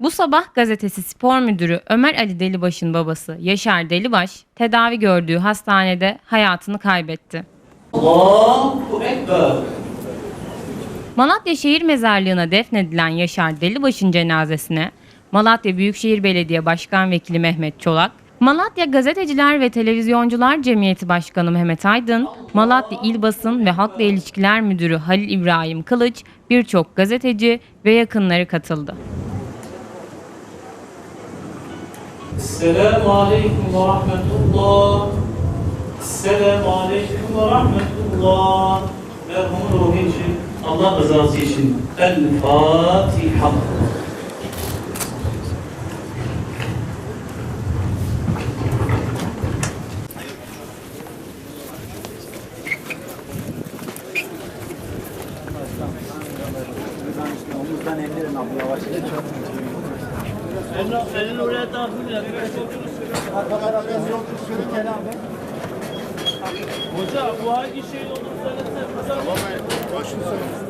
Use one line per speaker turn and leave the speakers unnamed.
Bu sabah gazetesi spor müdürü Ömer Ali Delibaş'ın babası Yaşar Delibaş tedavi gördüğü hastanede hayatını kaybetti. Malatya Şehir Mezarlığı'na defnedilen Yaşar Delibaş'ın cenazesine Malatya Büyükşehir Belediye Başkan Vekili Mehmet Çolak, Malatya Gazeteciler ve Televizyoncular Cemiyeti Başkanı Mehmet Aydın, Malatya İl Basın ve Halkla İlişkiler Müdürü Halil İbrahim Kılıç, birçok gazeteci ve yakınları katıldı.
Esselamu Aleyküm ve Rahmetullah. Esselamu Aleyküm ve Rahmetullah. Merhumun ruhu için, Allah rızası için. El Fatiha.
Abi yavaş.
Elini oraya tahmin et.
Arkadan biraz yol sürü Kenan Bey.
Hoca bu hangi şey olur söylesene.
Başını söyle.